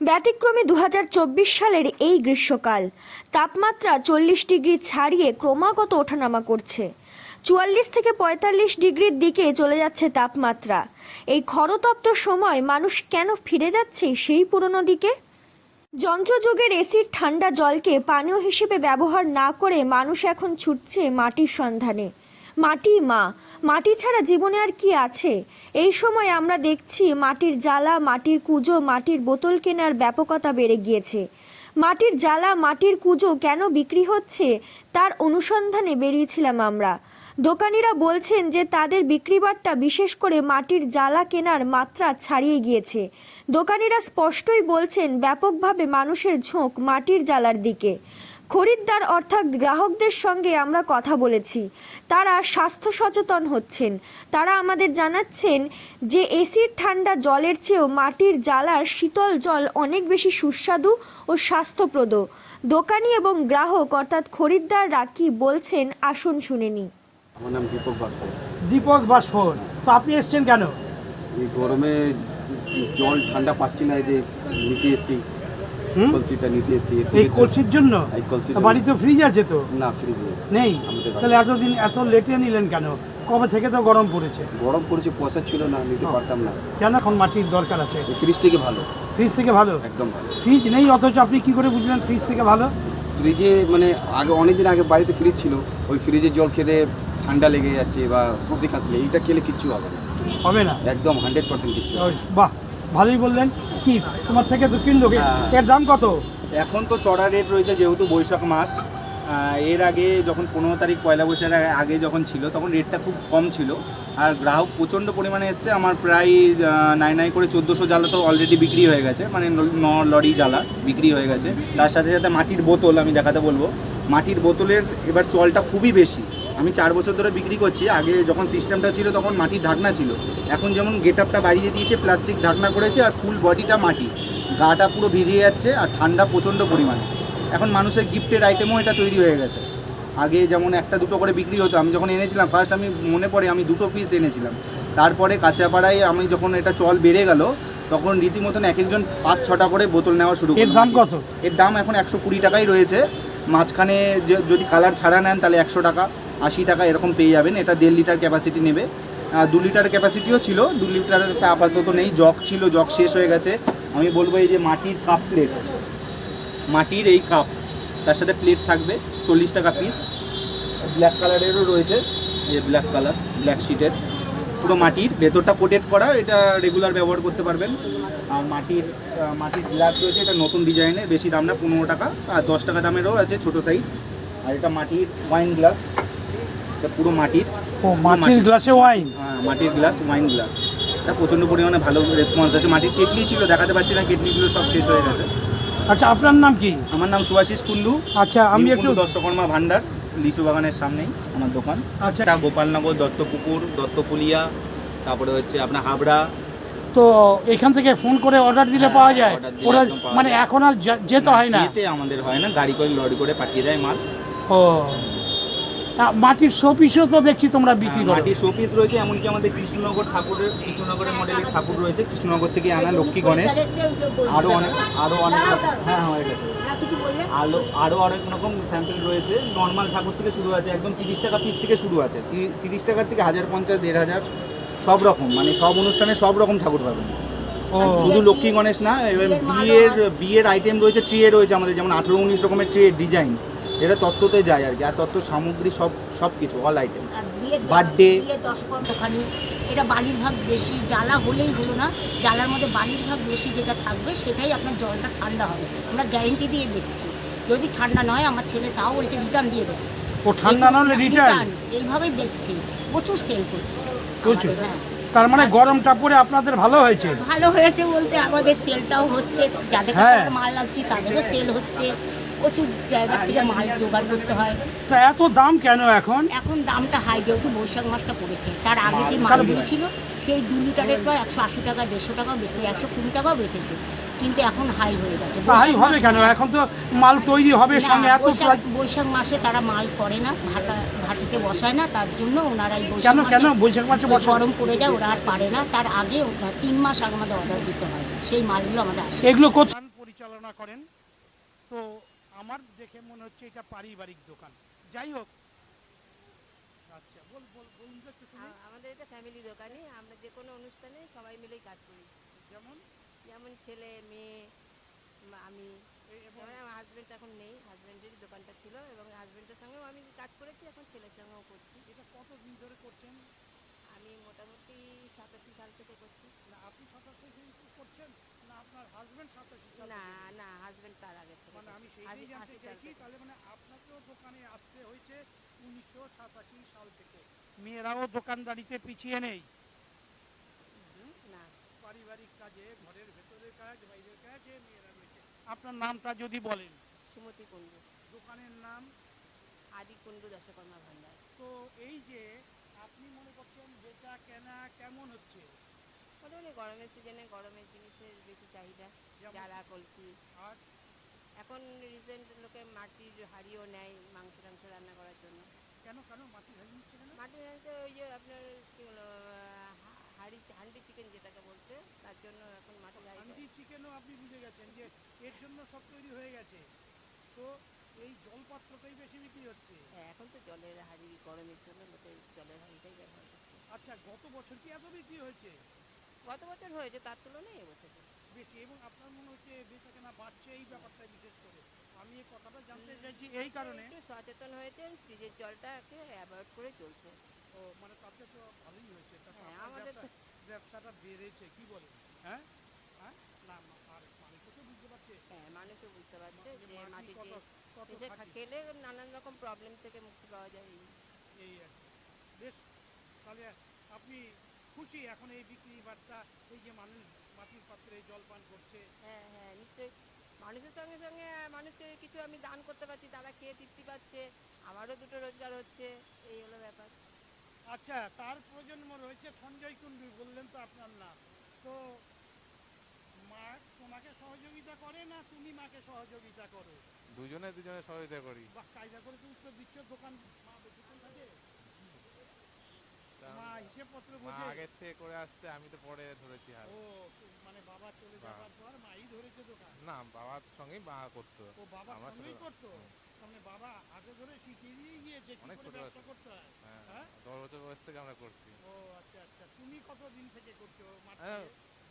ব্যতিক্রমে দু হাজার চব্বিশ সালের এই গ্রীষ্মকাল। তাপমাত্রা চল্লিশ ডিগ্রি ছাড়িয়ে ক্রমাগত ওঠানামা করছে। চুয়াল্লিশ থেকে পঁয়তাল্লিশ ডিগ্রির দিকে চলে যাচ্ছে তাপমাত্রা। এই খরতপ্ত সময় মানুষ কেন ফিরে যাচ্ছে সেই পুরনো দিকে? যন্ত্রযুগের এসির ঠান্ডা জলকে পানীয় হিসেবে ব্যবহার না করে মানুষ এখন ছুটছে মাটির সন্ধানে। মাটি মা মাটি ছাড়া জীবনে আর কি আছে? এই সময় আমরা দেখছি মাটির জ্বালা, মাটির কুজো, মাটির বোতল কেনার ব্যাপকতা বেড়ে গিয়েছে। মাটির জ্বালা, মাটির কুজো কেন বিক্রি হচ্ছে? তার অনুসন্ধানে বেরিয়েছিলাম আমরা। দোকানিরা বলছেন যে তাদের বিক্রিবারটা বিশেষ করে মাটির জ্বালা কেনার মাত্রা ছাড়িয়ে গিয়েছে। দোকানিরা স্পষ্টই বলছেন, ব্যাপকভাবে মানুষের ঝোঁক মাটির জ্বালার দিকে। খরিদ্দার অর্থাৎ গ্রাহকদের সঙ্গে আমরা কথা বলেছি। তারা স্বাস্থ্য সচেতন হচ্ছেন। তারা আমাদের জানাচ্ছেন যে এসির ঠান্ডা জলের চেয়েও মাটির জ্বালার শীতল জল অনেক বেশি সুস্বাদু ও স্বাস্থ্যপ্রদ। দোকানি এবং গ্রাহক অর্থাৎ খরিদ্দাররা কি বলছেন আসুন শুনে নিই। আমার নাম দীপক বাস্কর দীপক বাসফোর তো আপনি এসছেন কেন? এই গরমে জল ঠান্ডা পাচ্ছি না এই যে নিতে এসছি? কলসিটা নিতে এসছি এই কলসির জন্য? এই কলসির তা বাড়িতে ফ্রিজ আছে তো? না ফ্রিজ নেই। নেই? তাহলে এতদিন এত লেটে নিলেন কেন? কবে থেকে তো গরম পড়েছে? গরম পড়েছে পয়সা ছিল না নিতে পারতাম না। কেন এখন মাটির দরকার আছে? ফ্রিজ থেকে ভালো। ফ্রিজ থেকে ভালো? একদম ভালো। ফ্রিজ নেই অথচ আপনি কি করে বুঝলেন ফ্রিজ থেকে ভালো? ফ্রিজে মানে আগে অনেক দিন আগে বাড়িতে ফ্রিজ ছিল। ওই ফ্রিজের জল খেতে ঠান্ডা লেগে যাচ্ছে বা সর্দি কাশলে এইটা খেলে কিচ্ছু হবে না। হবে না? একদম হান্ড্রেড পার্সেন্ট কিচ্ছু বাহ! ভালোই বললেন। কি? তোমার থেকে কে? হ্যাঁ। এর দাম কত? এখন তো চড়া রেট রয়েছে যেহেতু বৈশাখ মাস। এর আগে যখন পনেরো তারিখ পয়লা বৈশাখ আগে যখন ছিল তখন রেটটা খুব কম ছিল। আর গ্রাহক প্রচণ্ড পরিমাণে এসছে। আমার প্রায় নাই নাই করে চোদ্দোশো জ্বালা তো অলরেডি বিক্রি হয়ে গেছে। মানে ন লরি জ্বালা বিক্রি হয়ে গেছে। তার সাথে সাথে মাটির বোতল আমি দেখাতে বলব। মাটির বোতলের এবার চলটা খুবই বেশি। আমি চার বছর ধরে বিক্রি করছি। আগে যখন সিস্টেমটা ছিল তখন মাটির ঢাকনা ছিল। এখন যেমন গেট আপটা বাড়িয়ে দিয়েছে প্লাস্টিক ঢাকনা করেছে আর ফুল বডিটা মাটি। গাটা পুরো ভিজে যাচ্ছে আর ঠান্ডা প্রচণ্ড পরিমাণে। এখন মানুষের গিফটের আইটেমও এটা তৈরি হয়ে গেছে। আগে যেমন একটা দুটো করে বিক্রি হতো আমি যখন এনেছিলাম ফার্স্ট আমি মনে পড়ে আমি দুটো পিস এনেছিলাম। তারপরে কাঁচাপাড়ায় আমি যখন এটা চল বেড়ে গেল তখন রীতিমতন এক একজন পাঁচ ছটা করে বোতল নেওয়া শুরু এর দাম কত? এর দাম এখন একশো কুড়ি টাকাই রয়েছে। মাঝখানে যদি কালার ছাড়া নেন তাহলে একশো টাকা। আশি টাকা এরকম পেয়ে যাবেন। এটা দেড় লিটার ক্যাপাসিটি নেবে। দু লিটার ক্যাপাসিটিও ছিল, দু লিটারের আপাতত নেই, জগ ছিল, জগ শেষ হয়ে গেছে। আমি বলব এই যে মাটির কাপ প্লেট মাটির এই কাপ তার সাথে প্লেট থাকবে, চল্লিশ টাকা পিস ব্ল্যাক কালারেরও রয়েছে, এই যে ব্ল্যাক কালার ব্ল্যাক শিটের পুরো মাটির, ভেতরটা কোটেড করা, এটা রেগুলার ব্যবহার করতে পারবেন। আর মাটির মাটির গ্লাস রয়েছে, এটা নতুন ডিজাইনের বেশি দাম না, পনেরো টাকা। আর দশ টাকা দামেরও আছে ছোটো সাইজ আর এটা মাটির ওয়াইন গ্লাস এটা পুরো মাটির ও মাটির। গ্লাসে ওয়াইন হ্যাঁ, মাটির গ্লাস ওয়াইন গ্লাস এটা প্রচণ্ড পরিমাণে ভালো রেসপন্স আছে। মাটির কেটলি ছিল দেখাতে পাচ্ছি না কেটলিগুলো সব শেষ হয়ে গেছে। আচ্ছা আপনার নাম কি? আমার নাম সুভাষিস কুন্ডু আচ্ছা আমি একটু দর্শকর্মা ভান্ডার লিচু বাগানের সামনেই আমার দোকান। আচ্ছা। এটা গোপালনগর দত্তপুকুর দত্তপুলিয়া তারপরে হচ্ছে আপনার হাবড়া। তো এখান থেকে ফোন করে অর্ডার দিলে হ্যাঁ, পাওয়া যায়? ওরা মানে এখন আর যেতে হয় না? যেতে আমাদের হয় না গাড়ি করে লরি করে পাঠিয়ে দেয় মাল। ও। মাটির শোপিসও তো দেখছি তোমরা বিক্রি করো। মাটির শোপিস রয়েছে এমনকি আমাদের কৃষ্ণনগর ঠাকুরের কৃষ্ণনগরের মডেলের ঠাকুর রয়েছে কৃষ্ণনগর থেকে আনা লক্ষ্মী গণেশ। আরও অনেক আরও অনেক রকম- হ্যাঁ হয়ে গেছে। আলো আরও অনেক রকম স্যাম্পেল রয়েছে নর্মাল ঠাকুর থেকে শুরু আছে একদম তিরিশ টাকা পিস থেকে শুরু আছে তিরিশ টাকার থেকে হাজার পঞ্চাশ দেড় হাজার সব রকম মানে সব অনুষ্ঠানে সব রকম ঠাকুর পাবেন। শুধু লক্ষ্মী গণেশ না এবার বিয়ের বিয়ের আইটেম রয়েছে ট্রে রয়েছে আমাদের যেমন আঠেরো উনিশ রকমের ট্রে ডিজাইন যেটা তত্ত্বতে যায় আর কি। আর তত্ত্ব সামগ্রী সব সব কিছু অল আইটেম। দশকর দোকানি এটা বালির ভাগ বেশি জ্বালা হলেই হলো না। জ্বালার মধ্যে বালির ভাগ বেশি যেটা থাকবে সেটাই আপনার জলটা ঠান্ডা হবে। আমরা গ্যারেন্টি দিয়ে বেচছি যদি ঠান্ডা নয় আমার ছেলে তাও বলেছে রিটার্ন দিয়ে দেবে। ও ঠান্ডা না হলে রিটার্ন এইভাবেই বেচছি। প্রচুর সেল করছে। প্রচুর? আমাদের, হ্যাঁ। তার মানে গরমটা পরে আপনাদের ভালো হয়েছে? ভালো হয়েছে বলতে আমাদের সেলটাও হচ্ছে। যাদের কাছে হ্যাঁ। মাল লাগছি তাদেরও সেল হচ্ছে। প্রচুর জায়গা থেকে মাল জোগাড় করতে হয়। তা এত দাম কেন এখন? এখন দামটা হাই যেহেতু বৈশাখ মাসটা পড়েছে। তার আগে যে মালগুলো ছিল সেই দু লিটারের প্রায় একশো আশি টাকা দেড়শো টাকাও বেচতে একশো কুড়ি টাকাও বেচেছে। কিন্তু এখন হাই হয়ে গেছে। বৈশাখ হবে কেন? এখন তো মাল তৈরি হবে সঙ্গে এত বৈশাখ মাসে তারা মাল করে না ভাটা ভাটিতে বসায় না তার জন্য ওনারা এই বৈশাখ কেন কেন বৈশাখ মাসে বছর গরম পড়ে যায় ওরা আর পারে না। তার আগে তিন মাস আগে আমাদের অর্ডার দিতে হয়। সেই মালগুলো আমাদের আসে। এগুলো কোথায় করেন। তো আমার দেখে মনে হচ্ছে এটা পারিবারিক দোকান। যাই হোক। আচ্ছা বল বল বলুন তো আমাদের এটা ফ্যামিলি দোকানে আমরা যে কোনো অনুষ্ঠানে সবাই মিলেই কাজ করি। যেমন? যেমন ছেলে মেয়ে আমি। আমার হাজব্যান্ড এখন নেই হাজব্যান্ডেরই দোকানটা ছিল এবং হাজব্যান্ডের সঙ্গেও আমি কাজ করেছি এখন ছেলের সঙ্গেও করছি। এটা কত দিন ধরে করছেন? সাতাশি করছি না আপনি সাতাশি দিন করছেন না আপনার হাজবেন্ড সাতাশি না না হাজব্যান্ড তার আগে মানে আমি করছে। জানতে চাইছি তাহলে মানে আপনাকেও দোকানে আসতে হয়েছে উনিশশো সাতাশি সাল থেকে। মেয়েরাও দোকানদারিতে পিছিয়ে নেই। না। পারিবারিক কাজে ঘরের ভেতরের কাজ বাইরের কাজে মেয়েরা রয়েছে। আপনার নামটা যদি বলেন। সুমতি কুণ্ডু। দোকানের নাম? আদি কুণ্ডু দশকর্মা ভান্ডার। তো এই যে আপনি মনে করছেন বেচা কেনা কেমন হচ্ছে? মোটামুটি গরমের সিজনে গরমের জিনিসের বেশি চাহিদা? জ্বালা কলসি। আর? এখন রিসেন্ট লোকে মাটির হাঁড়িও নেয় মাংস টাংস রান্না করার জন্য। কেন কেন? নিচ্ছে মাটির হাঁড়িতে ওই যে আপনার কি আহ, হাঁড়ি হান্ডি চিকেন যেটাকে বলছে তার জন্য এখন মাটির হান্ডি চিকেনও আপনি বুঝে গেছেন যে এর জন্য সব তৈরি হয়ে গেছে। তো এই জলপাত্রটাই বেশি বিক্রি হচ্ছে। হ্যাঁ এখন তো জলের হাঁড়ি গরমের জন্য লোকে জলের হাঁড়িটাই ব্যবহার করছে। আচ্ছা গত বছর কি এত বিক্রি হয়েছে? গত বছর হয়েছে তার তুলনায় এবছর বেশি। এবং আপনার মনে হচ্ছে বেচা কেনা বাড়ছে এই ব্যাপারটা বিশেষ করে? আমি এই কথাটা জানতে চাইছি এই কারণে। একটু সচেতন হয়েছেন ফ্রিজের জলটাকে অ্যাভয়েড করে চলছে ও মানে তাতে তো ভালোই হয়েছে হ্যাঁ, আমাদের ব্যবসাটা বেড়েছে কি বলেন? হ্যাঁ? হ্যাঁ? না মা- আর মানুষও তো বুঝতে পারছে। হ্যাঁ মানুষও বুঝতে পারছে যে মাটি খেলে নানান রকম প্রবলেম থেকে মুক্তি পাওয়া যায়। এই আর কি। বেশ তাহলে আপনি খুশি এখন এই বিক্রি বার্তা এই যে মানুষ মাটির পাত্রে জল পান করছে। হ্যাঁ হ্যাঁ নিশ্চয়ই। মানুষের সঙ্গে সঙ্গে মানুষকে কিছু আমি দান করতে পারছি তারা খেয়ে তৃপ্তি পাচ্ছে আমারও দুটো রোজগার হচ্ছে এই হলো ব্যাপার। আচ্ছা তার প্রজন্ম রয়েছে সঞ্জয় কুণ্ডু বললেন তো আপনার নাম। তো মা তোমাকে সহযোগিতা করে না তুমি মাকে সহযোগিতা করো? দুজনে দুজনে সহযোগিতা করি। বা কায়দা করে তো উত্তর দিচ্ছ দোকান মা দোকান থাকে কারণ মা হিসেবপত্র মা বোঝে আগের থেকে করে আসছে আমি তো পরে ধরেছি হাল। ও মানে বাবা চলে বা- পর মাই ধরেছে দোকান? না বাবার সঙ্গেই মা করতো। ও বাবার সঙ্গেই করতো? মানে বাবা আগে ধরে শিখিয়ে দিয়ে গিয়েছে কি করে ব্যবসা করতে হয়। হ্যাঁ? দশ বছর বয়স থেকে আমরা করছি। ও আচ্ছা আচ্ছা। তুমি কতদিন থেকে করছ মাঠে? হ্যাঁ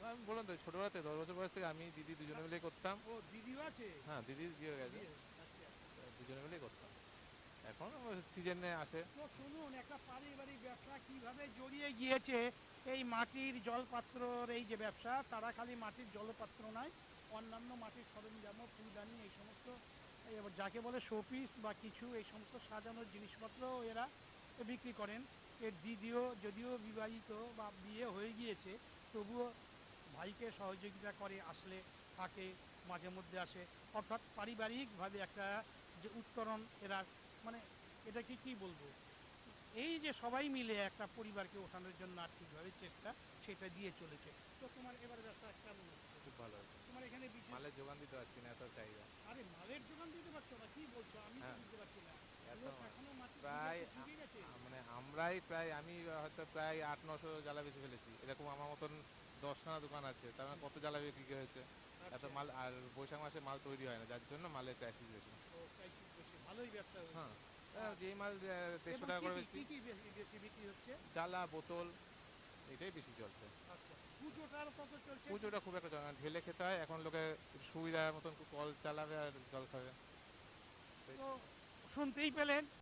আমি বললাম তো ছোটবেলাতে দশ বছর বয়স থেকে আমি দিদি দুজনে মিলে করতাম। ও দিদিও আছে? হ্যাঁ দিদি হয়ে গেছে। আচ্ছা দুজনে মিলে করতাম। এখন সিজনে আসে। শুনুন, একটা পারিবারিক ব্যবসা কীভাবে জড়িয়ে গিয়েছে, এই মাটির জলপাত্রর এই যে ব্যবসা, তারা খালি মাটির জলপাত্র নয়, অন্যান্য মাটির সরঞ্জামও, ফুলদানি, এই সমস্ত যাকে বলে শোপিস বা কিছু, এই সমস্ত সাজানোর জিনিসপত্র এরা বিক্রি করেন। এর দিদিও যদিও বিবাহিত বা বিয়ে হয়ে গিয়েছে, তবুও ভাইকে সহযোগিতা করে আসলে, থাকে, মাঝে মধ্যে আসে। অর্থাৎ পারিবারিকভাবে একটা যে উত্তরণ এরা মানে এটাকে কি বলব? এই যে সবাই মিলে একটা পরিবারকে ওঠানোর জন্য আর্থিকভাবে চেষ্টা সেটা দিয়ে চলেছে। তো তোমার এবার ব্যবসা কেমন হচ্ছে? খুব ভালো হয়েছে তোমার এখানে মালের যোগান দিতে পারছি না এত চাহিদা। আরে মালের দোকান দিতে পারছ না? কি বলছো? আমি হ্যাঁ। বুঝতে পারছি না। প্রায় মানে আমরাই প্রায় আমি হয়তো প্রায় আট নশো জ্বালা বেঁচে ফেলেছি। এরকম আমার মতন দশখানা দোকান আছে তার মানে কত জ্বালা বিক্রি হয়েছে? এত আচ্ছা। মাল আর বৈশাখ মাসে মাল তৈরি হয় না যার জন্য মালের ক্রাইসিস বেশি হ্যাঁ। যেই মাল দেড়শো টাকা করে বেশি। বিক্রি হচ্ছে? জ্বালা বোতল এটাই বেশি চলছে। আচ্ছা। চলছে? পুজোটা খুব একটা চলে ঢেলে খেতে হয় এখন লোকে সুবিধার মতন কল চালাবে আর জল খাবে। শুনতেই পেলেন।